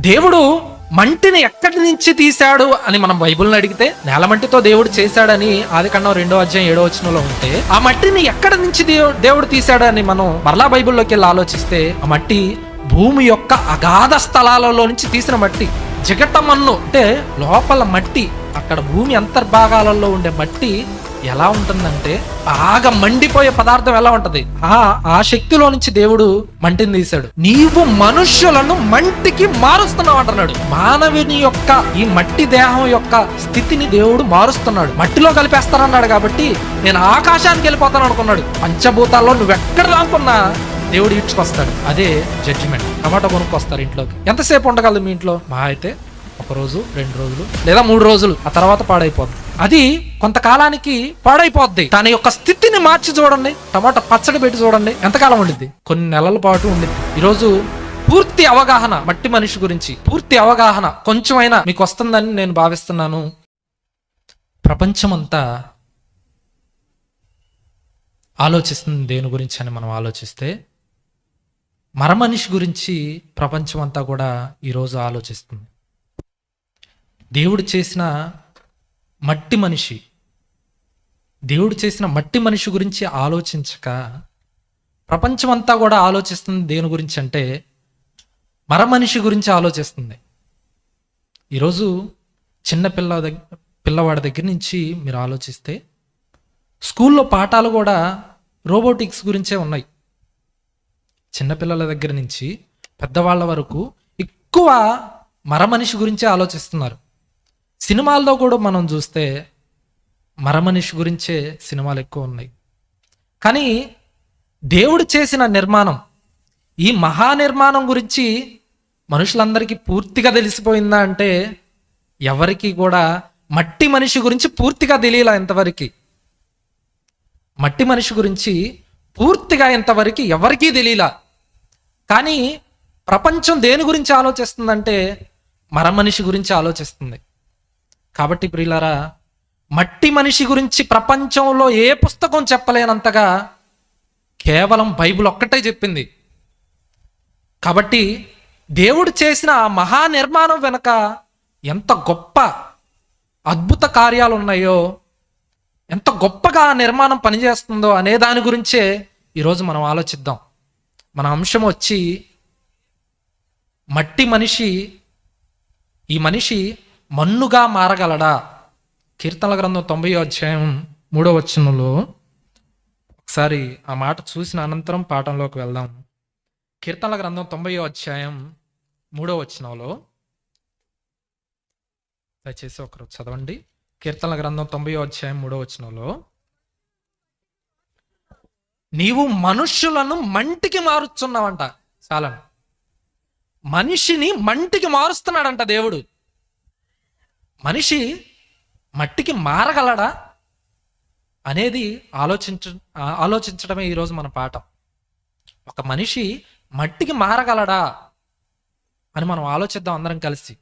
దేవుడు మంటిని ఎక్కడి నుంచి తీశాడు అని మనం బైబిల్ని అడిగితే నేల మట్టితో దేవుడు చేశాడని ఆది కన్నా రెండో అధ్యాయం ఏడో వచనంలో ఉంటే ఆ మట్టిని ఎక్కడి నుంచి దేవుడు తీశాడు అని మనం మరలా బైబుల్లోకి వెళ్ళి ఆలోచిస్తే ఆ మట్టి భూమి యొక్క అగాధ స్థలాలలో నుంచి తీసిన మట్టి జిగటమన్ను అంటే లోపల మట్టి అక్కడ భూమి అంతర్భాగాలలో ఉండే మట్టి ఎలా ఉంటుందంటే బాగా మండిపోయే పదార్థం ఎలా ఉంటది? ఆ ఆ శక్తిలో నుంచి దేవుడు మంటిని తీశాడు. నీవు మనుష్యులను మంటికి మారుస్తున్నావు అంటున్నాడు. మానవుని యొక్క ఈ మట్టి దేహం యొక్క స్థితిని దేవుడు మారుస్తున్నాడు. మట్టిలో కలిపేస్తానన్నాడు కాబట్టి నేను ఆకాశానికి వెళ్ళిపోతాను అనుకున్నాడు. పంచభూతాల్లో నువ్వు ఎక్కడ రానుకున్నా దేవుడు ఈడ్చుకొస్తాడు. అదే జడ్జిమెంట్ టమాటా కొనుక్కొస్తారు ఇంట్లోకి. ఎంతసేపు ఉండగలదు మీ ఇంట్లో? మా అయితే ఒక రోజు రెండు రోజులు లేదా మూడు రోజులు ఆ తర్వాత పాడైపోద్ది. అది కొంతకాలానికి పాడైపోద్ది. తన యొక్క స్థితిని మార్చి చూడండి టమాటా పచ్చడి పెట్టి చూడండి ఎంతకాలం ఉండిద్ది? కొన్ని నెలల పాటు ఉండిద్ది. ఈరోజు పూర్తి అవగాహన మట్టి మనిషి గురించి పూర్తి అవగాహన కొంచెమైనా మీకు వస్తుందని నేను భావిస్తున్నాను. ప్రపంచమంతా ఆలోచిస్తుంది దేని గురించి అని మనం ఆలోచిస్తే మరమనిషి గురించి ప్రపంచం అంతా కూడా ఈరోజు ఆలోచిస్తుంది. దేవుడు చేసిన మట్టి మనిషి దేవుడు చేసిన మట్టి మనిషి గురించి ఆలోచించక ప్రపంచం అంతా కూడా ఆలోచిస్తుంది దేని గురించి అంటే మరమనిషి గురించి ఆలోచిస్తుంది. ఈరోజు చిన్న పిల్ల దగ్గర పిల్లవాడి దగ్గర నుంచి మీరు ఆలోచిస్తే స్కూల్లో పాఠాలు కూడా రోబోటిక్స్ గురించే ఉన్నాయి. చిన్నపిల్లల దగ్గర నుంచి పెద్దవాళ్ళ వరకు ఎక్కువ మరమనిషి గురించే ఆలోచిస్తున్నారు. సినిమాల్లో కూడా మనం చూస్తే మరమనిషి గురించే సినిమాలు ఎక్కువ ఉన్నాయి. కానీ దేవుడు చేసిన నిర్మాణం ఈ మహా నిర్మాణం గురించి మనుషులందరికీ పూర్తిగా తెలిసిపోయిందా అంటే ఎవరికి కూడా మట్టి మనిషి గురించి పూర్తిగా తెలియలా ఇంతవరకు. మట్టి మనిషి గురించి పూర్తిగా ఇంతవరకు ఎవరికీ తెలియలా. కానీ ప్రపంచం దేని గురించి ఆలోచిస్తుందంటే మరమనిషి గురించి ఆలోచిస్తుంది. కాబట్టి ప్రియులారా మట్టి మనిషి గురించి ప్రపంచంలో ఏ పుస్తకం చెప్పలేనంతగా కేవలం బైబిల్ ఒక్కటే చెప్పింది. కాబట్టి దేవుడు చేసిన ఆ మహా నిర్మాణం వెనుక ఎంత గొప్ప అద్భుత కార్యాలు ఉన్నాయో ఎంత గొప్పగా ఆ నిర్మాణం పనిచేస్తుందో అనే దాని గురించే ఈరోజు మనం ఆలోచిద్దాం. మన అంశం వచ్చి మట్టి మనిషి ఈ మనిషి మన్నుగా మారగలడా? కీర్తనల గ్రంథం తొంభై అధ్యాయం మూడో వచనంలో ఒకసారి ఆ మాట చూసిన అనంతరం పాఠంలోకి వెళ్దాం. కీర్తనల గ్రంథం తొంభై అధ్యాయం మూడో వచనంలో దయచేసి ఒకరు చదవండి. కీర్తనల గ్రంథం తొంభై అధ్యాయం మూడో వచనంలో నీవు మనుష్యులను మంటికి మారుస్తున్నావంట చాలా మనిషిని మంటికి మారుస్తున్నాడంట దేవుడు. మనిషి మట్టికి మారగలడా అనేది ఆలోచించ ఆలోచించడమే ఈరోజు మన పాఠం. ఒక మనిషి మట్టికి మారగలడా అని మనం ఆలోచిద్దాం అందరం కలిసి.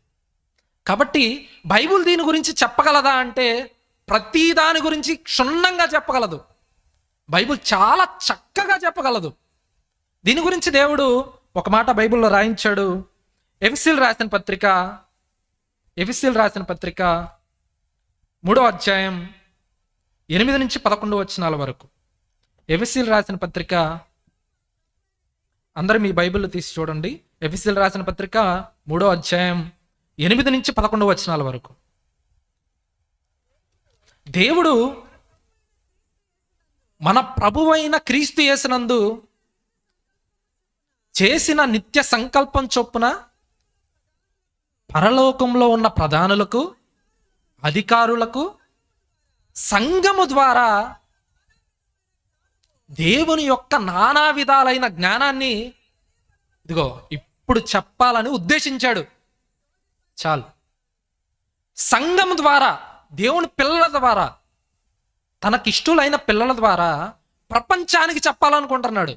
కాబట్టి బైబుల్ దీని గురించి చెప్పగలదా అంటే ప్రతి దాని గురించి క్షుణ్ణంగా చెప్పగలదు. బైబుల్ చాలా చక్కగా చెప్పగలదు. దీని గురించి దేవుడు ఒక మాట బైబిల్లో రాయించాడు. ఎఫ్సిల్ రాసిన పత్రిక ఎఫిసిల్ రాసిన పత్రిక మూడో అధ్యాయం ఎనిమిది నుంచి పదకొండు వచనాల వరకు. ఎఫిసిల్ రాసిన పత్రిక అందరూ మీ బైబిల్ తీసి చూడండి. ఎఫిసిల్ రాసిన పత్రిక మూడో అధ్యాయం ఎనిమిది నుంచి పదకొండు వచనాల వరకు. దేవుడు మన ప్రభువైన క్రీస్తు చేసినందు చేసిన నిత్య సంకల్పం చొప్పున పరలోకంలో ఉన్న ప్రధానులకు అధికారులకు సంఘము ద్వారా దేవుని యొక్క నానా విధాలైన జ్ఞానాన్ని ఇదిగో ఇప్పుడు చెప్పాలని ఉద్దేశించాడు. చాలు. సంఘం ద్వారా దేవుని పిల్లల ద్వారా తనకిష్టులైన పిల్లల ద్వారా ప్రపంచానికి చెప్పాలనుకుంటున్నాడు.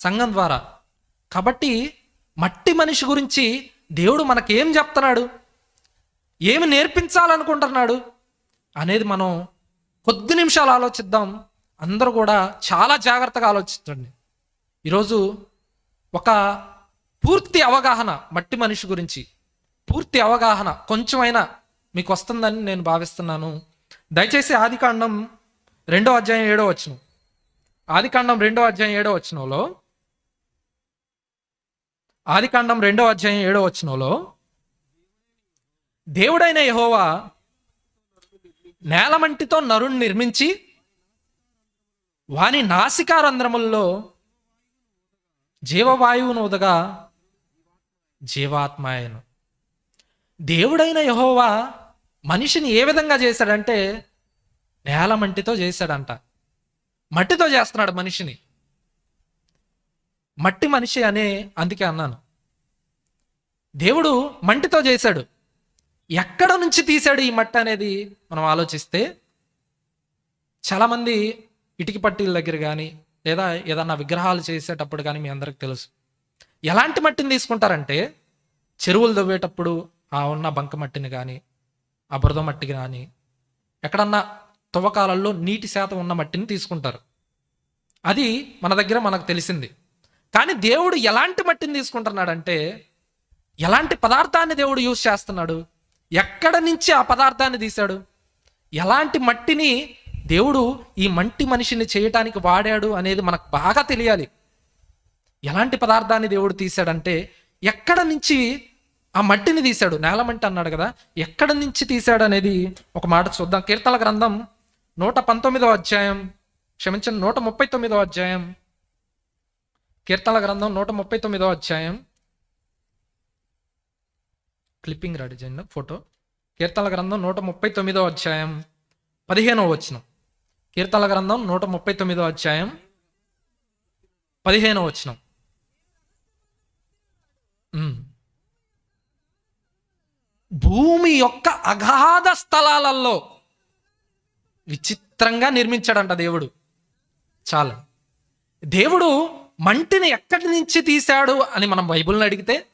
సంఘం ద్వారా. కాబట్టి మట్టి మనిషి గురించి దేవుడు మనకేం చెప్తున్నాడు? ఏమి నేర్పించాలనుకుంటున్నాడు? అనేది మనం కొద్ది నిమిషాలు ఆలోచిద్దాం. అందరూ కూడా చాలా జాగ్రత్తగా ఆలోచించండి. ఈరోజు ఒక పూర్తి అవగాహన మట్టి మనిషి గురించి పూర్తి అవగాహన కొంచెమైనా మీకు వస్తుందని నేను భావిస్తున్నాను. దయచేసి ఆదికాండం రెండో అధ్యాయం ఏడో వచ్చిన ఆదికాండం రెండో అధ్యాయం ఏడో వచ్చినలో ఆదికాండం రెండవ అధ్యాయం ఏడవ వచనంలో దేవుడైన యహోవా నేలమంటితో నరుణ్ణి నిర్మించి వాని నాసికారంధ్రముల్లో జీవవాయువును ఉదగా జీవాత్మాయను దేవుడైన యహోవా మనిషిని ఏ విధంగా చేశాడంటే నేలమంటితో చేశాడంట. మట్టితో చేస్తున్నాడు మనిషిని. మట్టి మనిషి అనే అందుకే అన్నాను. దేవుడు మంటితో చేశాడు. ఎక్కడ నుంచి తీశాడు ఈ మట్టి అనేది మనం ఆలోచిస్తే చాలామంది ఇటుక పట్టీల దగ్గర కానీ లేదా ఏదన్నా విగ్రహాలు చేసేటప్పుడు కానీ మీ అందరికి తెలుసు. ఎలాంటి మట్టిని తీసుకుంటారంటే చెరువులు దవ్వేటప్పుడు ఆ ఉన్న బంక మట్టిని కానీ ఆ బురద మట్టిని కానీ ఎక్కడన్నా తవ్వకాలలో నీటి శాతం ఉన్న మట్టిని తీసుకుంటారు. అది మన దగ్గర మనకు తెలిసింది. కానీ దేవుడు ఎలాంటి మట్టిని తీసుకుంటున్నాడంటే ఎలాంటి పదార్థాన్ని దేవుడు యూజ్ చేస్తున్నాడు? ఎక్కడ నుంచి ఆ పదార్థాన్ని తీశాడు? ఎలాంటి మట్టిని దేవుడు ఈ మంటి మనిషిని చేయటానికి వాడాడు అనేది మనకు బాగా తెలియాలి. ఎలాంటి పదార్థాన్ని దేవుడు తీశాడంటే ఎక్కడ నుంచి ఆ మట్టిని తీశాడు? నేలమంటి అన్నాడు కదా ఎక్కడ నుంచి తీశాడు అనేది ఒక మాట చూద్దాం. కీర్తన గ్రంథం నూట పంతొమ్మిదో అధ్యాయం క్షమించండి నూట ముప్పై తొమ్మిదో అధ్యాయం. కీర్తనల గ్రంథం నూట ముప్పై తొమ్మిదో అధ్యాయం. క్లిప్పింగ్ రెడీ చేయండి ఫోటో. కీర్తనల గ్రంథం నూట ముప్పై తొమ్మిదో అధ్యాయం. పదిహేనో వచనం. కీర్తనల గ్రంథం నూట ముప్పై తొమ్మిదో అధ్యాయం. పదిహేనో వచనం. భూమి యొక్క అగాధ స్థలాలలో విచిత్రంగా నిర్మించాడంట దేవుడు. చాలా. దేవుడు మంటిని ఎక్కడి నుంచి తీశాడు అని మనం బైబిల్ని అడిగితే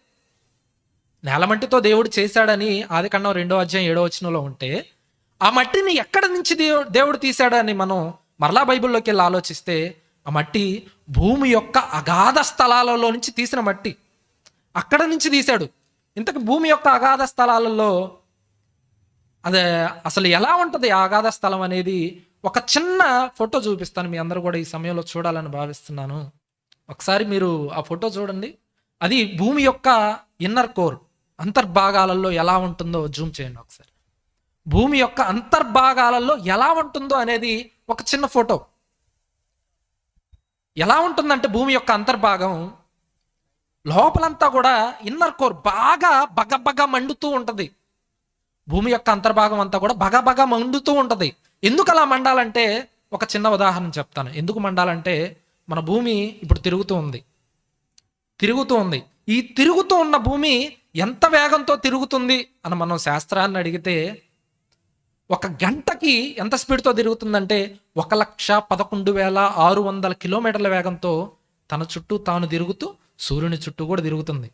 నేలమట్టితో దేవుడు చేశాడని ఆది కన్నం రెండో అధ్యాయం ఏడో వచనంలో ఉంటే ఆ మట్టిని ఎక్కడి నుంచి దేవుడు దేవుడు తీశాడని మనం మరలా బైబిల్లోకి వెళ్ళి ఆలోచిస్తే ఆ మట్టి భూమి యొక్క అగాధ స్థలాలలో నుంచి తీసిన మట్టి అక్కడ నుంచి తీశాడు. ఇంతకు భూమి యొక్క అగాధ స్థలాలలో అదే అసలు ఎలా ఉంటుంది ఆ అగాధ స్థలం అనేది ఒక చిన్న ఫోటో చూపిస్తాను మీ అందరూ కూడా ఈ సమయంలో చూడాలని భావిస్తున్నాను. ఒకసారి మీరు ఆ ఫోటో చూడండి. అది భూమి యొక్క ఇన్నర్ కోర్ అంతర్భాగాలలో ఎలా ఉంటుందో జూమ్ చేయండి ఒకసారి. భూమి యొక్క అంతర్భాగాలలో ఎలా ఉంటుందో అనేది ఒక చిన్న ఫోటో. ఎలా ఉంటుందంటే భూమి యొక్క అంతర్భాగం లోపలంతా కూడా ఇన్నర్ కోర్ బాగా బగబగ మండుతూ ఉంటుంది. భూమి యొక్క అంతర్భాగం అంతా కూడా బగబగ మండుతూ ఉంటుంది. ఎందుకు అలా మండాలంటే ఒక చిన్న ఉదాహరణ చెప్తాను. ఎందుకు మండాలంటే మన భూమి ఇప్పుడు తిరుగుతూ ఉంది. తిరుగుతూ ఉంది. ఈ తిరుగుతూ ఉన్న భూమి ఎంత వేగంతో తిరుగుతుంది అని మనం శాస్త్రాన్ని అడిగితే ఒక గంటకి ఎంత స్పీడ్తో తిరుగుతుందంటే ఒక లక్ష పదకొండు వేల ఆరు వందల కిలోమీటర్ల వేగంతో తన చుట్టూ తాను తిరుగుతూ సూర్యుని చుట్టూ కూడా తిరుగుతుంది.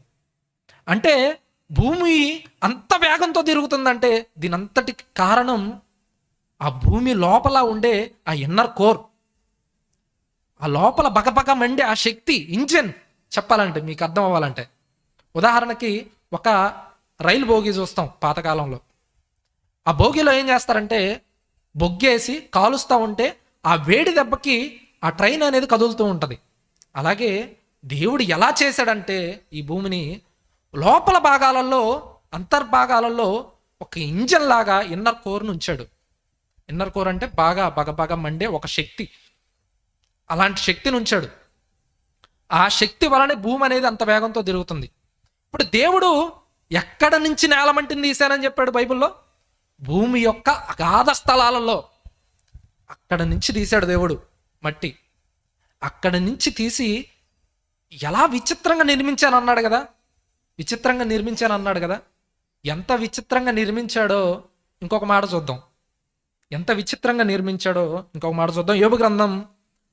అంటే భూమి అంత వేగంతో తిరుగుతుందంటే దీనంతటికి కారణం ఆ భూమి లోపల ఉండే ఆ ఇన్నర్ కోర్. ఆ లోపల బగబగ మండే ఆ శక్తి ఇంజన్ చెప్పాలంటే మీకు అర్థం అవ్వాలంటే. ఉదాహరణకి ఒక రైలు బోగి చూస్తాం పాతకాలంలో. ఆ భోగిలో ఏం చేస్తారంటే బొగ్గేసి కాలుస్తూ ఉంటే ఆ వేడి దెబ్బకి ఆ ట్రైన్ అనేది కదులుతూ ఉంటుంది. అలాగే దేవుడు ఎలా చేశాడంటే ఈ భూమిని లోపల భాగాలలో అంతర్భాగాలలో ఒక ఇంజన్ లాగా ఇన్నర్ కోర్ను ఉంచాడు. ఇన్నర్ కోర్ అంటే బాగా బగబగ మండే ఒక శక్తి. అలాంటి శక్తిని ఉంచాడు. ఆ శక్తి వలనే భూమి అనేది అంత వేగంతో తిరుగుతుంది. ఇప్పుడు దేవుడు ఎక్కడ నుంచి నేలమంటిని తీశానని చెప్పాడు బైబిల్లో? భూమి యొక్క అగాధ స్థలాలలో. అక్కడ నుంచి తీశాడు దేవుడు మట్టి. అక్కడ నుంచి తీసి ఎలా విచిత్రంగా నిర్మించాను అన్నాడు కదా? విచిత్రంగా నిర్మించాను అన్నాడు కదా? ఎంత విచిత్రంగా నిర్మించాడో ఇంకొక మాట చూద్దాం. ఎంత విచిత్రంగా నిర్మించాడో ఇంకొక మాట చూద్దాం. యోగ గ్రంథం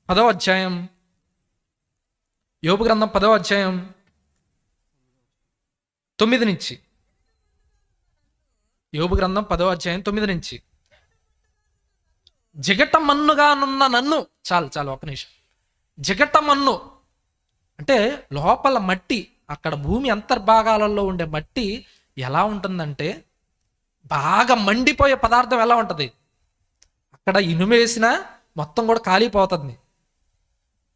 పదో అధ్యాయం. యోబు గ్రంథం పదవ అధ్యాయం తొమ్మిది నుంచి. యోగు గ్రంథం పదో అధ్యాయం తొమ్మిది నుంచి. జగటమన్నుగానున్న నన్ను చాలు చాలు ఒక నిమిషం. జగటమన్ను అంటే లోపల మట్టి అక్కడ భూమి అంతర్భాగాలలో ఉండే మట్టి ఎలా ఉంటుందంటే బాగా మండిపోయే పదార్థం ఎలా ఉంటుంది? అక్కడ ఇనుమేసినా మొత్తం కూడా కాలిపోతుంది.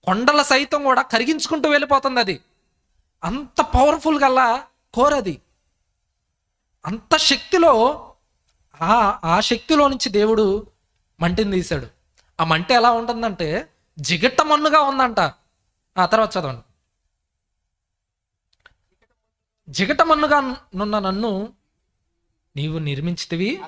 కొండల సైతం కూడా కరిగించుకుంటూ వెళ్ళిపోతుంది అది. అంత పవర్ఫుల్ గల కోరది అంత శక్తిలో ఆ ఆ శక్తిలో నుంచి దేవుడు మంటిని తీశాడు. ఆ మంట ఎలా ఉంటుందంటే జిగట మన్నుగా ఉందంట. ఆ తర్వాత చదవండి. జిగట మన్నుగా నున్న నన్ను నీవు నిర్మించితివి.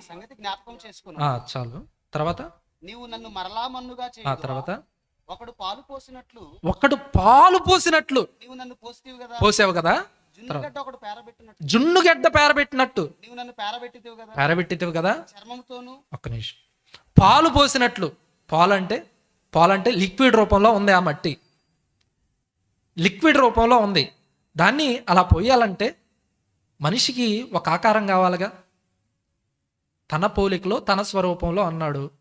చాలు. తర్వాత? నీవు నన్ను మరలా మన్నుగా? తర్వాత? ఒకడు పాలు పోసినట్లు. ఒక్కడు పాలు పోసినట్లు. నీవు నన్ను పోసితివి కదా. పోసావు కదా? జున్నుగడ్డ ఒకడు పేరబెట్టినట్లు జున్నుగడ్డ పేరబెట్టినట్టు. నీవు నన్ను పేరబెట్టితివి కదా. పేరబెట్టితివి కదా? చర్మంతోను ఒక్క నిమిషం. పాలు పోసినట్లు. పాలు అంటే పాలు అంటే లిక్విడ్ రూపంలో ఉంది ఆ మట్టి. లిక్విడ్ రూపంలో ఉంది. దాన్ని అలా పోయాలంటే మనిషికి ఒక ఆకారం కావాలిగా. తన పోలికలో తన స్వరూపంలో అన్నాడు.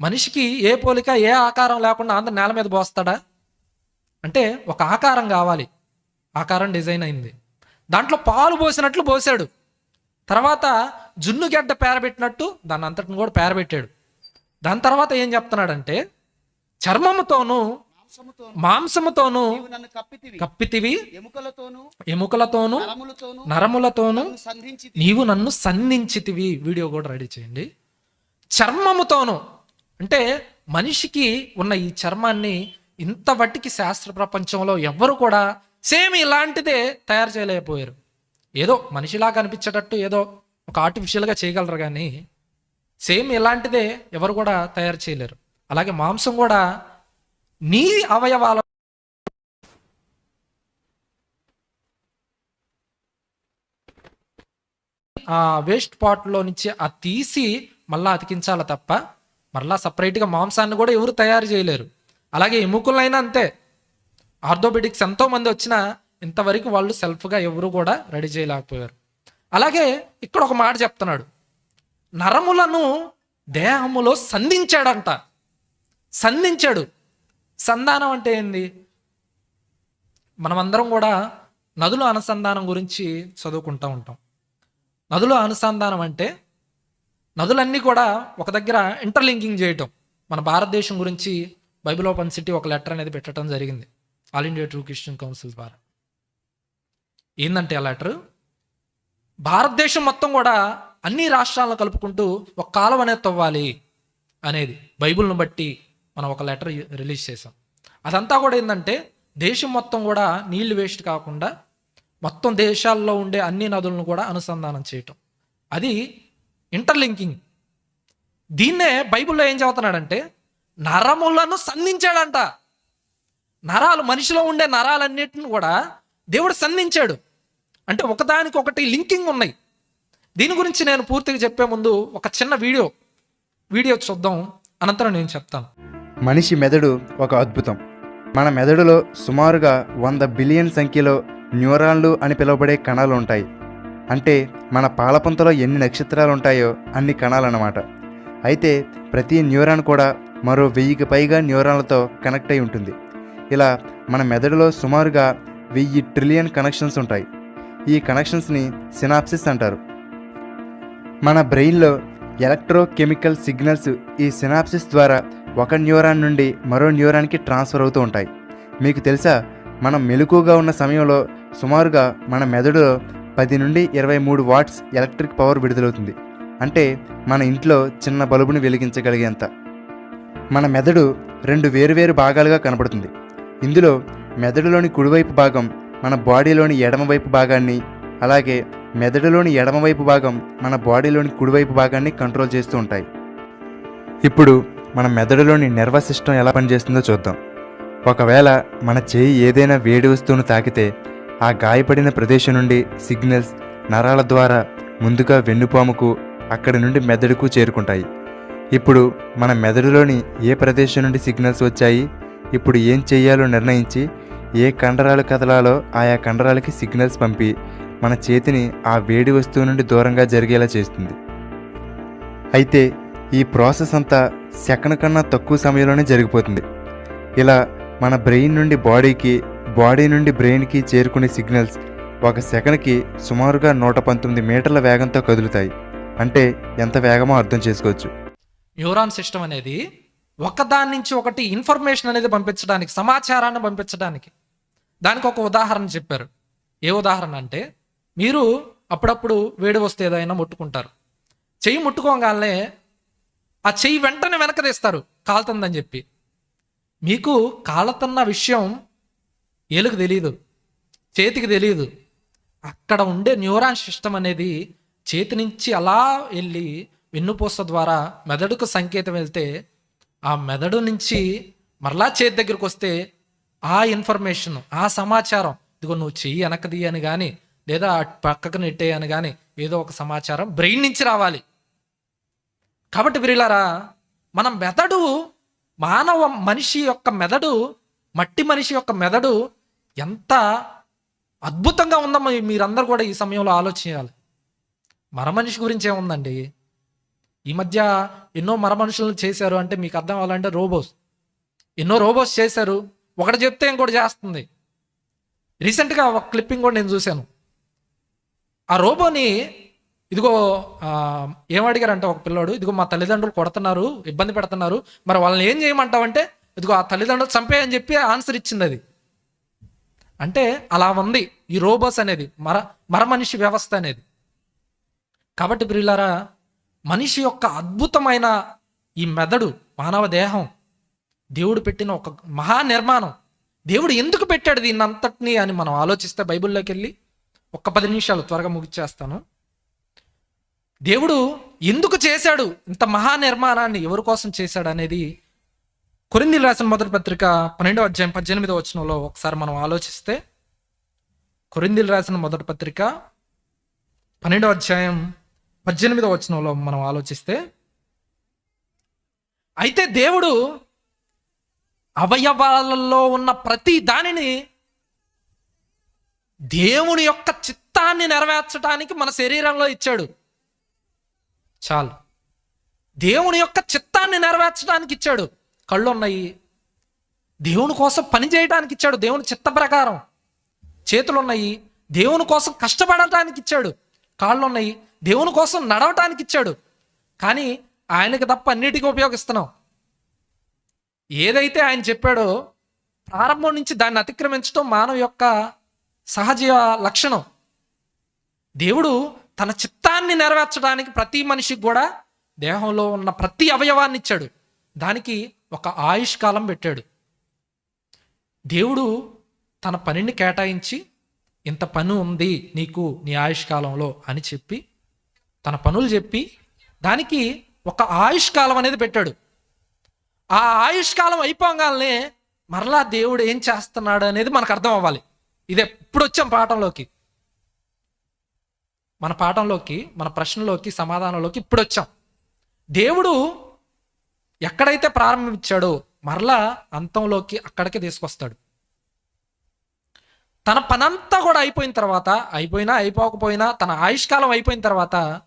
మనిషికి ఏ పోలిక ఏ ఆకారం లేకుండా అందరు నేల మీద పోస్తాడా? అంటే ఒక ఆకారం కావాలి. ఆకారం డిజైన్ అయింది. దాంట్లో పాలు పోసినట్లు పోసాడు తర్వాత జున్ను గడ్డ పేరబెట్టినట్టు దాన్ని అంతటిని కూడా పేరబెట్టాడు దాని తర్వాత ఏం చెప్తున్నాడంటే చర్మముతోనూ మాంసముతోను కప్పితివి. ఎముకలతోను నరములతోను నీవు నన్ను సంధించితివి. వీడియో కూడా రెడీ చేయండి. చర్మముతోను అంటే మనిషికి ఉన్న ఈ చర్మాన్ని ఇంత వట్టికి శాస్త్ర ప్రపంచంలో ఎవ్వరు కూడా సేమ్ ఇలాంటిదే తయారు చేయలేకపోయారు. ఏదో మనిషిలా కనిపించేటట్టు ఏదో ఒక ఆర్టిఫిషియల్గా చేయగలరు కానీ సేమ్ ఇలాంటిదే ఎవరు కూడా తయారు చేయలేరు. అలాగే మాంసం కూడా నీ అవయవాల ఆ వేస్ట్ పాట్లో నుంచి ఆ తీసి మళ్ళా అతికించాలి తప్ప మరలా సపరేట్గా మాంసాన్ని కూడా ఎవరు తయారు చేయలేరు. అలాగే ఎముకలైనా అంతే. ఆర్థోపెడిక్స్ ఎంతో మంది వచ్చినా ఇంతవరకు వాళ్ళు సెల్ఫ్గా ఎవరు కూడా రెడీ చేయలేకపోయారు. అలాగే ఇక్కడ ఒక మాట చెప్తున్నాడు. నరములను దేహములో సంధించాడంట. సంధించాడు. సంధానం అంటే ఏంది? మనమందరం కూడా నదుల అనుసంధానం గురించి చదువుకుంటూ ఉంటాం. నదుల అనుసంధానం అంటే నదులన్నీ కూడా ఒక దగ్గర ఇంటర్లింకింగ్ చేయటం. మన భారతదేశం గురించి బైబిల్ ఓపెన్ సిటీ ఒక లెటర్ అనేది పెట్టడం జరిగింది. All India true Christian council ద్వారా. ఏంటంటే ఆ లెటర్ భారతదేశం మొత్తం కూడా అన్ని రాష్ట్రాలను కలుపుకుంటూ ఒక కాలం అనేది తవ్వాలి అనేది. బైబిల్ను బట్టి మనం ఒక లెటర్ రిలీజ్ చేసాం అదంతా కూడా ఏంటంటే దేశం మొత్తం కూడా నీళ్ళు వేస్ట్ కాకుండా మొత్తం దేశాల్లో ఉండే అన్ని నదులను కూడా అనుసంధానం చేయటం. అది ఇంటర్లింకింగ్. దీన్నే బైబిల్లో ఏం చదువుతున్నాడంటే నరములను సంధించాడంట. నరాలు మనిషిలో ఉండే నరాలన్నిటిని కూడా దేవుడు సంధించాడు. అంటే ఒకదానికి ఒకటి లింకింగ్ ఉన్నాయి. దీని గురించి నేను పూర్తిగా చెప్పే ముందు ఒక చిన్న వీడియో. వీడియో చూద్దాం. అనంతరం నేను చెప్తాను. మనిషి మెదడు ఒక అద్భుతం. మన మెదడులో సుమారుగా వంద బిలియన్ సంఖ్యలో న్యూరాన్లు అని పిలువబడే కణాలు ఉంటాయి. అంటే మన పాలపుంతలో ఎన్ని నక్షత్రాలు ఉంటాయో అన్ని కణాలు అన్నమాట అయితే ప్రతి న్యూరాన్ కూడా మరో వెయ్యికి పైగా న్యూరాన్లతో కనెక్ట్ అయి ఉంటుంది. ఇలా మన మెదడులో సుమారుగా వెయ్యి ట్రిలియన్ కనెక్షన్స్ ఉంటాయి. ఈ కనెక్షన్స్ని సినాప్సిస్ అంటారు. మన బ్రెయిన్లో ఎలక్ట్రోకెమికల్ సిగ్నల్స్ ఈ సినాప్సిస్ ద్వారా ఒక న్యూరాన్ నుండి మరో న్యూరాన్కి ట్రాన్స్ఫర్ అవుతూ ఉంటాయి. మీకు తెలుసా మనం మెలకుగా ఉన్న సమయంలో సుమారుగా మన మెదడులో పది నుండి ఇరవై మూడు వాట్స్ ఎలక్ట్రిక్ పవర్ విడుదలవుతుంది. అంటే మన ఇంట్లో చిన్న బల్బును వెలిగించగలిగేంత. మన మెదడు రెండు వేరువేరు భాగాలుగా కనబడుతుంది. ఇందులో మెదడులోని కుడివైపు భాగం మన బాడీలోని ఎడమవైపు భాగాన్ని అలాగే మెదడులోని ఎడమవైపు భాగం మన బాడీలోని కుడివైపు భాగాన్ని కంట్రోల్ చేస్తూ ఉంటాయి. ఇప్పుడు మన మెదడులోని నర్వస్ సిస్టమ్ ఎలా పనిచేస్తుందో చూద్దాం. ఒకవేళ మన చేయి ఏదైనా వేడి వస్తువును తాకితే ఆ గాయపడిన ప్రదేశం నుండి సిగ్నల్స్ నరాల ద్వారా ముందుగా వెన్నుపాముకు అక్కడి నుండి మెదడుకు చేరుకుంటాయి. ఇప్పుడు మన మెదడులోని ఏ ప్రదేశం నుండి సిగ్నల్స్ వచ్చాయి ఇప్పుడు ఏం చేయాలో నిర్ణయించి ఏ కండరాలు కదలాలో ఆయా కండరాలకి సిగ్నల్స్ పంపి మన చేతిని ఆ వేడి వస్తువు నుండి దూరంగా జరిగేలా చేస్తుంది. అయితే ఈ ప్రాసెస్ అంతా సెకండ్ కన్నా తక్కువ సమయంలోనే జరిగిపోతుంది. ఇలా మన బ్రెయిన్ నుండి బాడీకి బాడీ నుండి బ్రెయిన్కి చేరుకునే సిగ్నల్స్ ఒక సెకన్కి సుమారుగా నూట పంతొమ్మిది మీటర్ల వేగంతో కదులుతాయి. అంటే ఎంత వేగమో అర్థం చేసుకోవచ్చు. న్యూరాన్ సిస్టమ్ అనేది ఒకదాని నుంచి ఒకటి ఇన్ఫర్మేషన్ అనేది పంపించడానికి సమాచారాన్ని పంపించడానికి. దానికి ఒక ఉదాహరణ చెప్పారు. ఏ ఉదాహరణ అంటే మీరు అప్పుడప్పుడు వేడి వస్తే ఏదైనా ముట్టుకుంటారు. చెయ్యి ముట్టుకోగానే ఆ చెయ్యి వెంటనే వెనక తీస్తారు కాలుతుందని చెప్పి. మీకు కాలుతున్న విషయం ఏలుకు తెలియదు చేతికి తెలియదు అక్కడ ఉండే న్యూరాన్ సిస్టమ్ అనేది చేతి నుంచి అలా వెళ్ళి వెన్నుపూస ద్వారా మెదడుకు సంకేతం వెళ్తే ఆ మెదడు నుంచి మరలా చేతి దగ్గరికి వస్తే ఆ ఇన్ఫర్మేషన్ ఆ సమాచారం ఇదిగో నువ్వు చెయ్యి వెనకది అని కానీ లేదా పక్కకు నెట్టేయని కానీ ఏదో ఒక సమాచారం బ్రెయిన్ నుంచి రావాలి. కాబట్టి విరిలారా మన మెదడు మానవ మనిషి యొక్క మెదడు మట్టి మనిషి యొక్క మెదడు ఎంత అద్భుతంగా ఉందమ్మా మీరందరూ కూడా ఈ సమయంలో ఆలోచించాలి. మరమనిషి గురించి ఏముందండి? ఈ మధ్య ఎన్నో మరమనుషులను చేశారు అంటే మీకు అర్థం అవ్వాలంటే రోబోస్. ఎన్నో రోబోస్ చేశారు. ఒకటి చెప్తే ఇంకోటి చేస్తుంది. రీసెంట్గా ఒక క్లిప్పింగ్ కూడా నేను చూశాను. ఆ రోబోని ఇదిగో ఆ, ఒక పిల్లోడు ఇదిగో మా తల్లిదండ్రులు కొడుతున్నారు ఇబ్బంది పెడుతున్నారు. మరి వాళ్ళని ఏం చేయమంటావంటే ఇదిగో ఆ తల్లిదండ్రులు చంపేయని చెప్పి ఆన్సర్ ఇచ్చింది అది. అంటే అలా ఉంది. ఈ రోబోస్ అనేది మర మరమనిషి వ్యవస్థ అనేది. కాబట్టి ప్రియులారా మనిషి యొక్క అద్భుతమైన ఈ మెదడు మానవ దేహం దేవుడు పెట్టిన ఒక మహా నిర్మాణం. దేవుడు ఎందుకు పెట్టాడు దీన్ని అంతటిని అని మనం ఆలోచిస్తే బైబిల్లోకి వెళ్ళి ఒక్క పది నిమిషాలు త్వరగా ముగిచ్చేస్తాను. దేవుడు ఎందుకు చేశాడు ఇంత మహా నిర్మాణాన్ని ఎవరి కోసం చేశాడు అనేది కొరిందీలు రాసిన మొదటి పత్రిక పన్నెండవ అధ్యాయం పద్దెనిమిదో వచనంలో ఒకసారి మనం ఆలోచిస్తే కొరిందీలు రాసిన మొదటి పత్రిక పన్నెండవ అధ్యాయం పద్దెనిమిదవ వచనంలో మనం ఆలోచిస్తే అయితే దేవుడు అవయవాలలో ఉన్న ప్రతి దానిని దేవుని యొక్క చిత్తాన్ని నెరవేర్చడానికి మన శరీరంలో ఇచ్చాడు. చాలు. దేవుని యొక్క చిత్తాన్ని నెరవేర్చడానికి ఇచ్చాడు. కళ్ళు ఉన్నాయి దేవుని కోసం పని చేయడానికి ఇచ్చాడు దేవుని చిత్త ప్రకారం. చేతులు ఉన్నాయి దేవుని కోసం కష్టపడటానికి ఇచ్చాడు. కాళ్ళు ఉన్నాయి దేవుని కోసం నడవటానికి ఇచ్చాడు. కానీ ఆయనకి తప్ప అన్నిటికీ ఉపయోగిస్తున్నాం. ఏదైతే ఆయన చెప్పాడో ప్రారంభం నుంచి దాన్ని అతిక్రమించడం మానవ యొక్క సహజ లక్షణం. దేవుడు తన చిత్తాన్ని నెరవేర్చడానికి ప్రతి మనిషికి కూడా దేహంలో ఉన్న ప్రతి అవయవాన్ని ఇచ్చాడు. దానికి ఒక ఆయుష్ కాలం పెట్టాడు. దేవుడు తన పనిని కేటాయించి ఇంత పని ఉంది నీకు నీ ఆయుష్ కాలంలో అని చెప్పి తన పనులు చెప్పి దానికి ఒక ఆయుష్ కాలం అనేది పెట్టాడు. ఆ ఆయుష్ కాలం అయిపోగానే మరలా దేవుడు ఏం చేస్తున్నాడు అనేది మనకు అర్థం అవ్వాలి. ఇదే ఇప్పుడు వచ్చాం పాఠంలోకి? మన పాఠంలోకి మన ప్రశ్నలోకి సమాధానంలోకి ఇప్పుడు వచ్చాం. దేవుడు ఎక్కడైతే ప్రారంభించాడో మరలా అంతంలోకి అక్కడికే తీసుకొస్తాడు. తన పనంతా కూడా అయిపోయిన తర్వాత అయిపోయినా అయిపోకపోయినా తన ఆయుష్కాలం అయిపోయిన తర్వాత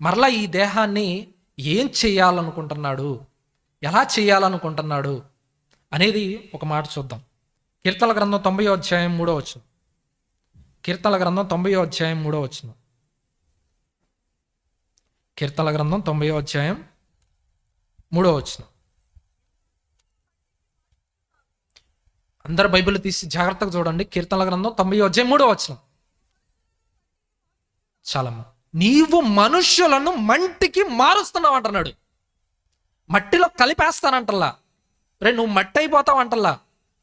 మరలా ఈ దేహాన్ని ఏం చేయాలనుకుంటున్నాడు? ఎలా చేయాలనుకుంటున్నాడు? అనేది ఒక మాట చూద్దాం. కీర్తన గ్రంథం తొంభై అధ్యాయం మూడో వచ్చిన కీర్తన గ్రంథం తొంభై అధ్యాయం మూడో వచ్చిన కీర్తన గ్రంథం తొంభై అధ్యాయం మూడో వచ్చిన అందరు బైబిల్ తీసి జాగ్రత్తగా చూడండి. కీర్తనల గ్రంథం తొంభై అధ్యాయం మూడో వచ్చిన చాలమ్మా. నీవు మనుష్యులను మంటికి మారుస్తున్నావు అంటున్నాడు. మట్టిలో కలిపేస్తానంటల్లా. రే నువ్వు మట్టి అయిపోతావు అంటల్లా.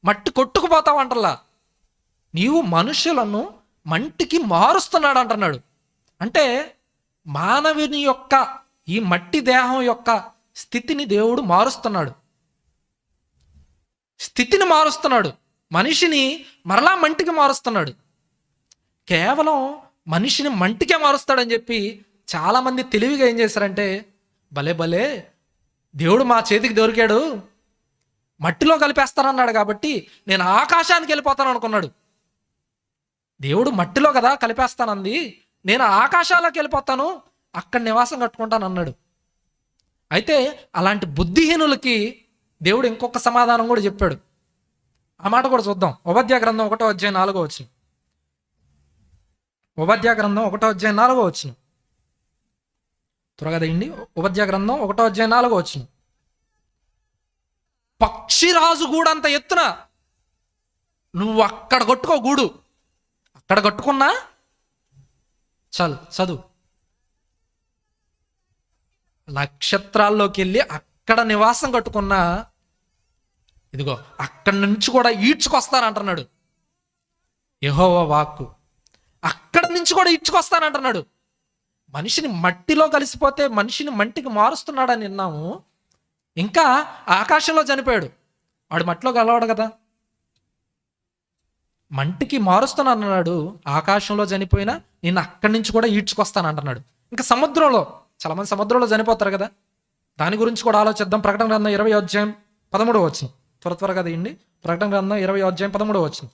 మట్టి కొట్టుకుపోతావు అంటల్లా. నీవు మనుషులను మంటికి మారుస్తున్నాడు అంటున్నాడు. అంటే మానవుని యొక్క ఈ మట్టి దేహం యొక్క స్థితిని దేవుడు మారుస్తున్నాడు. స్థితిని మారుస్తున్నాడు. మనిషిని మరలా మంటికి మారుస్తున్నాడు. కేవలం మనిషిని మంటికే మారుస్తాడని చెప్పి చాలామంది తెలివిగా ఏం చేశారంటే భలే భలే దేవుడు మా చేతికి దొరికాడు. మట్టిలో కలిపేస్తానన్నాడు కాబట్టి నేను ఆకాశానికి వెళ్ళిపోతాను అనుకున్నాడు. దేవుడు మట్టిలో కదా కలిపేస్తానంది. నేను ఆకాశాలకు వెళ్ళిపోతాను అక్కడ నివాసం కట్టుకుంటాను అన్నాడు అయితే అలాంటి బుద్ధిహీనులకి దేవుడు ఇంకొక సమాధానం కూడా చెప్పాడు. ఆ మాట కూడా చూద్దాం. ఉపాధ్యాయ గ్రంథం ఒకటో అధ్యాయం నాలుగో వచ్చిన ఉపాధ్యాయ గ్రంథం ఒకటో అధ్యాయం నాలుగో వచ్చిన త్వరగా దయండి ఉపాధ్యాయ గ్రంథం ఒకటో అధ్యాయం నాలుగో వచ్చిన పక్షిరాజు గూడంత ఎత్తున నువ్వు అక్కడ కొట్టుకో గూడు. అక్కడ కట్టుకున్నా చాలు చదువు. నక్షత్రాల్లోకి వెళ్ళి అక్కడ నివాసం కట్టుకున్న ఇదిగో అక్కడి నుంచి కూడా ఈడ్చుకొస్తానంటున్నాడు. యహోవ వాక్కు. అక్కడ నుంచి కూడా ఈడ్చుకొస్తానంటున్నాడు. మనిషిని మట్టిలో కలిసిపోతే మనిషిని మంటికి మారుస్తున్నాడని విన్నాము. ఇంకా ఆకాశంలో చనిపోయాడు. వాడు మట్టిలో కలవాడు కదా. మంటికి మారుస్తానన్నాడు ఆకాశంలో చనిపోయినా నేను అక్కడి నుంచి కూడా ఈడ్చుకొస్తాను అంటున్నాడు ఇంకా సముద్రంలో చాలా మంది సముద్రంలో చనిపోతారు కదా. దాని గురించి కూడా ఆలోచిద్దాం. ప్రకటన గ్రంథం ఇరవై అధ్యాయం పదమూడవ వచ్చిన త్వర త్వరగా తీయండి ప్రకటన గ్రంథం ఇరవై అధ్యాయం పదమూడవ వచ్చిన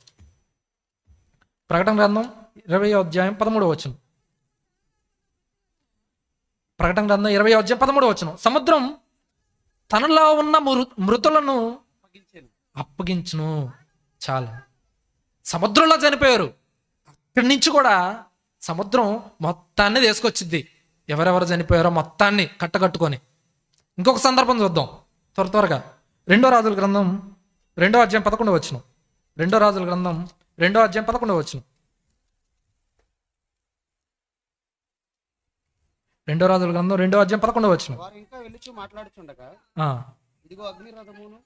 ప్రకటన గ్రంథం ఇరవై అధ్యాయం పదమూడవ వచ్చిన ప్రకటన గ్రంథం ఇరవై అధ్యాయం పదమూడవ వచ్చిన సముద్రం తనలో ఉన్న మృ మృతులను అప్పగించును. చాలు. సముద్రంలో చనిపోయారు. అక్కడి నుంచి కూడా సముద్రం మొత్తాన్ని తీసుకొచ్చిద్ది ఎవరెవరు చనిపోయారో మొత్తాన్ని కట్టకట్టుకొని ఇంకొక సందర్భం చూద్దాం. త్వర త్వరగా. రెండో రాజుల గ్రంథం రెండో అధ్యాయం పదకొండు వచ్చిన రెండో రాజుల గ్రంథం రెండో అధ్యాయం పదకొండు వచ్చిన రెండో రాజుల గ్రంథం రెండో అధ్యాయం పదకొండు వచ్చిన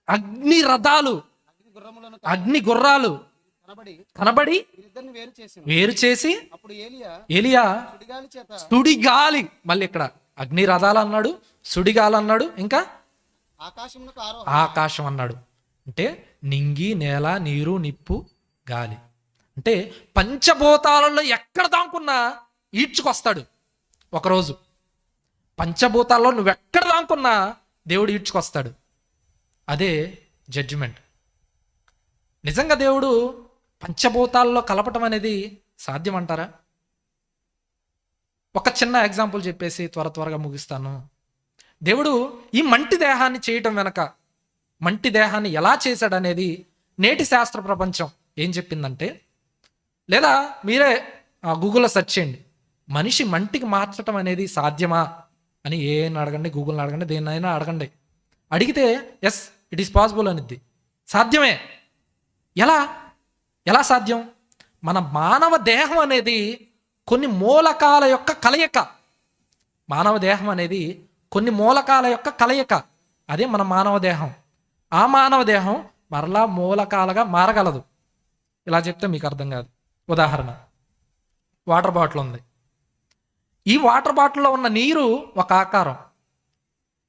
అగ్ని రథాలు అగ్ని గుర్రాలు కనబడి వేరు చేసి ఏలియా సుడిగాలి మళ్ళీ ఇక్కడ అగ్ని రథాలు అన్నాడు సుడిగాలి అన్నాడు ఇంకా ఆకాశం అన్నాడు. అంటే నింగి నేల నీరు నిప్పు గాలి. అంటే పంచభూతాలలో ఎక్కడ దాంకున్నా ఈడ్చుకొస్తాడు ఒకరోజు. పంచభూతాల్లో నువ్వు ఎక్కడ దాంకున్నా దేవుడు ఈడ్చుకొస్తాడు. అదే జడ్జిమెంట్ నిజంగా దేవుడు పంచభూతాల్లో కలపటం అనేది సాధ్యం అంటారా ఒక చిన్న ఎగ్జాంపుల్ చెప్పేసి త్వర త్వరగా ముగిస్తాను. దేవుడు ఈ మంటి దేహాన్ని చేయటం వెనక మంటి దేహాన్ని ఎలా చేశాడనేది నేటి శాస్త్ర ప్రపంచం ఏం చెప్పిందంటే లేదా మీరే ఆ, గూగుల్లో సెర్చ్ చేయండి. మనిషి మంటికి మార్చటం అనేది సాధ్యమా అని ఏం అడగండి గూగుల్ని అడగండి దేన్నైనా అడగండి. అడిగితే ఎస్ ఇట్ ఈస్ పాసిబుల్ అనిద్ది. సాధ్యమే. ఎలా? ఎలా సాధ్యం? మన మానవ దేహం అనేది కొన్ని మూలకాల యొక్క కలయిక. మానవ దేహం అనేది కొన్ని మూలకాల యొక్క కలయిక. అదే మన మానవ దేహం. ఆ మానవ దేహం మరలా మూలకాలుగా మారగలదు. ఇలా చెప్తే మీకు అర్థం కాదు. ఉదాహరణ. వాటర్ బాటిల్ ఉంది. ఈ వాటర్ బాటిల్లో ఉన్న నీరు ఒక ఆకారం.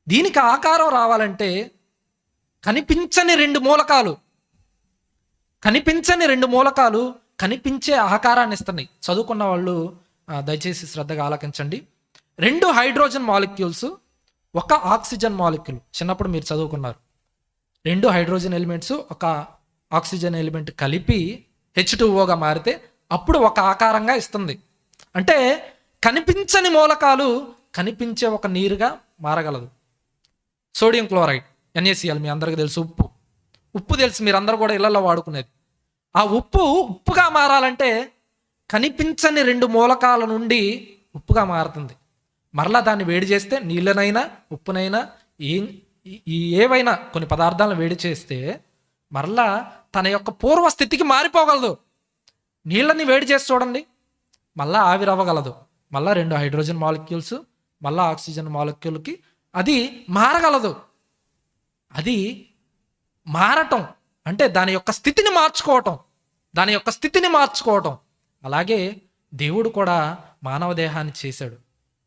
దీనికి ఆకారం రావాలంటే కనిపించని రెండు మూలకాలు. కనిపించని రెండు మూలకాలు కనిపించే ఆకారాన్ని ఇస్తున్నాయి. చదువుకున్న వాళ్ళు దయచేసి శ్రద్ధగా ఆలకించండి. రెండు హైడ్రోజన్ మాలిక్యూల్స్ ఒక ఆక్సిజన్ మాలిక్యూల్. చిన్నప్పుడు మీరు చదువుకున్నారు. రెండు హైడ్రోజన్ ఎలిమెంట్స్ ఒక ఆక్సిజన్ ఎలిమెంట్ కలిపి హెచ్గా మారితే అప్పుడు ఒక ఆకారంగా ఇస్తుంది. అంటే కనిపించని మూలకాలు కనిపించే ఒక నీరుగా మారగలదు. సోడియం క్లోరైడ్ ఎన్ఏసిఎల్ మీ అందరికీ తెలుసు ఉప్పు. ఉప్పు తెలుసు మీరందరూ కూడా ఇళ్ళలో వాడుకునేది. ఆ ఉప్పు ఉప్పుగా మారాలంటే కనిపించని రెండు మూలకాల నుండి ఉప్పుగా మారుతుంది. మరలా దాన్ని వేడి చేస్తే నీళ్ళనైనా ఉప్పునైనా ఏం ఏవైనా కొన్ని పదార్థాలను వేడి చేస్తే మరలా తన యొక్క పూర్వ స్థితికి మారిపోగలదు. నీళ్ళని వేడి చేసి చూడండి. మళ్ళా ఆవిరవ్వగలదు మళ్ళా రెండు హైడ్రోజన్ మాలిక్యూల్స్ మళ్ళా ఆక్సిజన్ మాలిక్యూల్కి అది మారగలదు. అది మారటం అంటే దాని యొక్క స్థితిని మార్చుకోవటం దాని యొక్క స్థితిని మార్చుకోవటం. అలాగే దేవుడు కూడా మానవ దేహాన్ని చేశాడు.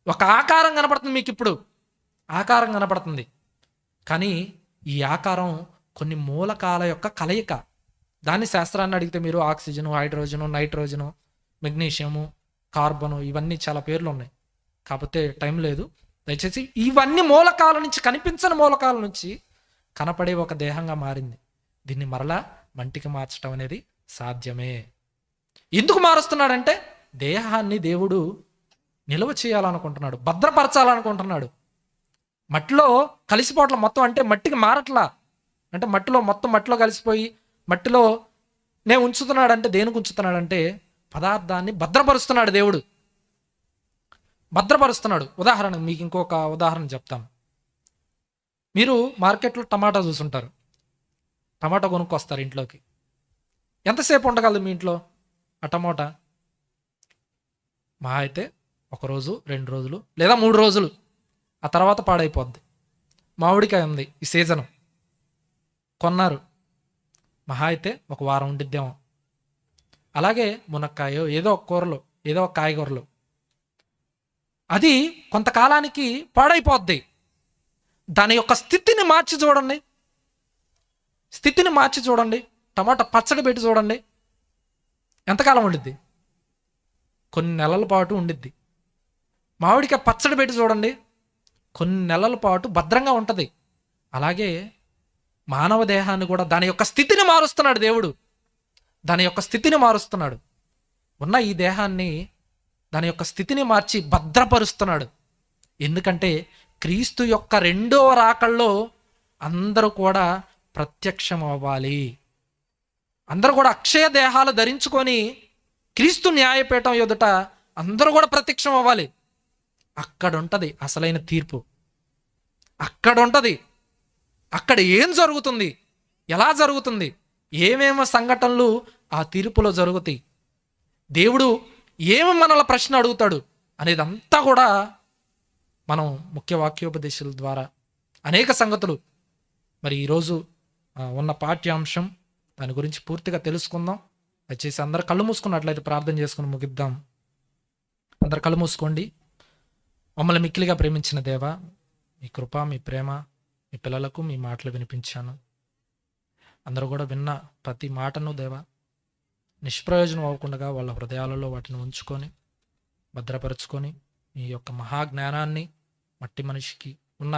ఒక ఆకారం కనపడుతుంది మీకు ఇప్పుడు. ఆకారం కనపడుతుంది. కానీ ఈ ఆకారం కొన్ని మూలకాల యొక్క కలయిక. దాన్ని శాస్త్రాన్ని అడిగితే మీరు oxygen hydrogen nitrogen magnesium carbon ఇవన్నీ చాలా పేర్లు ఉన్నాయి. కాకపోతే టైం లేదు. దయచేసి ఇవన్నీ మూలకాల నుంచి కనిపించని మూలకాల నుంచి కనపడే ఒక దేహంగా మారింది. దీన్ని మరలా మంటికి మార్చడం అనేది సాధ్యమే. ఎందుకు మారుస్తున్నాడంటే దేహాన్ని దేవుడు నిల్వ చేయాలనుకుంటున్నాడు భద్రపరచాలనుకుంటున్నాడు. మట్టిలో కలిసిపోవట్ల మొత్తం అంటే మట్టికి మారట్లా. అంటే మట్టిలో మొత్తం మట్టిలో కలిసిపోయి మట్టిలో నేను ఉంచుతున్నాడంటే దేనికి ఉంచుతున్నాడంటే పదార్థాన్ని భద్రపరుస్తున్నాడు దేవుడు. భద్రపరుస్తున్నాడు. ఉదాహరణ మీకు ఇంకొక ఉదాహరణ చెప్తాను. మీరు మార్కెట్లో టమాటా చూసుంటారు. టమాటా కొనుక్కొస్తారు ఇంట్లోకి. ఎంతసేపు ఉండగలదు మీ ఇంట్లో ఆ టమాటా? మా అయితే ఒక రోజు రెండు రోజులు లేదా మూడు రోజులు. ఆ తర్వాత పాడైపోద్ది. మామిడికాయ ఉంది ఈ సీజను. కొన్నారు. మహా అయితే ఒక వారం ఉండిద్దేమో. అలాగే మునక్కాయో ఏదో ఒక కూరలు ఏదో ఒక కాయగూరలు. అది కొంతకాలానికి పాడైపోద్ది. దాని యొక్క స్థితిని మార్చి చూడండి. స్థితిని మార్చి చూడండి. టమాటా పచ్చడి పెట్టి చూడండి. ఎంతకాలం ఉండిద్ది కొన్ని నెలల పాటు ఉండిద్ది. మామిడికాయ పచ్చడి పెట్టి చూడండి. కొన్ని నెలల పాటు భద్రంగా ఉంటుంది. అలాగే మానవ దేహాన్ని కూడా దాని యొక్క స్థితిని మారుస్తున్నాడు దేవుడు. దాని యొక్క స్థితిని మారుస్తున్నాడు. ఉన్న ఈ దేహాన్ని దాని యొక్క స్థితిని మార్చి భద్రపరుస్తున్నాడు. ఎందుకంటే క్రీస్తు యొక్క రెండవ రాకల్లో అందరూ కూడా ప్రత్యక్షం అవ్వాలి అందరూ కూడా అక్షయ దేహాలు ధరించుకొని క్రీస్తు న్యాయపీఠం ఎదుట అందరూ కూడా ప్రత్యక్షం అవ్వాలి అక్కడ ఉంటుంది అసలైన తీర్పు. అక్కడ ఉంటుంది అక్కడ ఏం జరుగుతుంది? ఎలా జరుగుతుంది? ఏమేమి సంఘటనలు ఆ తీర్పులో జరుగుతాయి? దేవుడు ఏమి మనల ప్రశ్న అడుగుతాడు? అనేది అంతా కూడా మనం ముఖ్య వాక్యోపదేశాల ద్వారా అనేక సంగతులు మరి ఈరోజు ఉన్న పాఠ్యాంశం దాని గురించి పూర్తిగా తెలుసుకుందాం. దయచేసి అందరు కళ్ళు మూసుకున్నట్లయితే ప్రార్థన చేసుకుని ముగిద్దాం. అందరు కళ్ళు మూసుకోండి. మమ్మల్ని మిక్కిలిగా ప్రేమించిన దేవ మీ కృప మీ ప్రేమ మీ పిల్లలకు మీ మాటలు వినిపించాను. అందరూ కూడా విన్న ప్రతి మాటను దేవా నిష్ప్రయోజనం అవ్వకుండా వాళ్ళ హృదయాలలో వాటిని ఉంచుకొని భద్రపరుచుకొని మీ యొక్క మహాజ్ఞానాన్ని మట్టి మనిషికి ఉన్న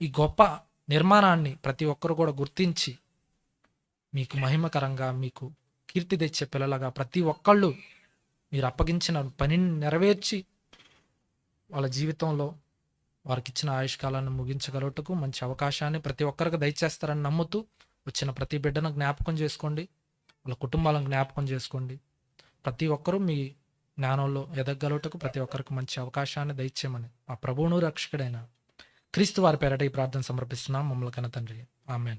ఈ గొప్ప నిర్మాణాన్ని ప్రతి ఒక్కరు కూడా గుర్తించి మీకు మహిమకరంగా మీకు కీర్తి తెచ్చే పిల్లలుగా ప్రతి ఒక్కళ్ళు మీరు అప్పగించిన పనిని నెరవేర్చి వాళ్ళ జీవితంలో వారికి ఇచ్చిన ఆయుష్కాలాన్ని ముగించగలుగుటకు మంచి అవకాశాన్ని ప్రతి ఒక్కరికి దయచేస్తారని నమ్ముతూ వచ్చిన ప్రతి బిడ్డను జ్ఞాపకం చేసుకోండి. వాళ్ళ కుటుంబాలను జ్ఞాపకం చేసుకోండి. ప్రతి ఒక్కరూ మీ జ్ఞానంలో ఎదగలుటకు ప్రతి ఒక్కరికి మంచి అవకాశాన్ని దయచేయమని మా ప్రభువును రక్షకుడైన క్రీస్తు వారి పేరట ఈ ప్రార్థన సమర్పిస్తున్నాం. మమ్మల్ని కన తండ్రి. ఆమెన్.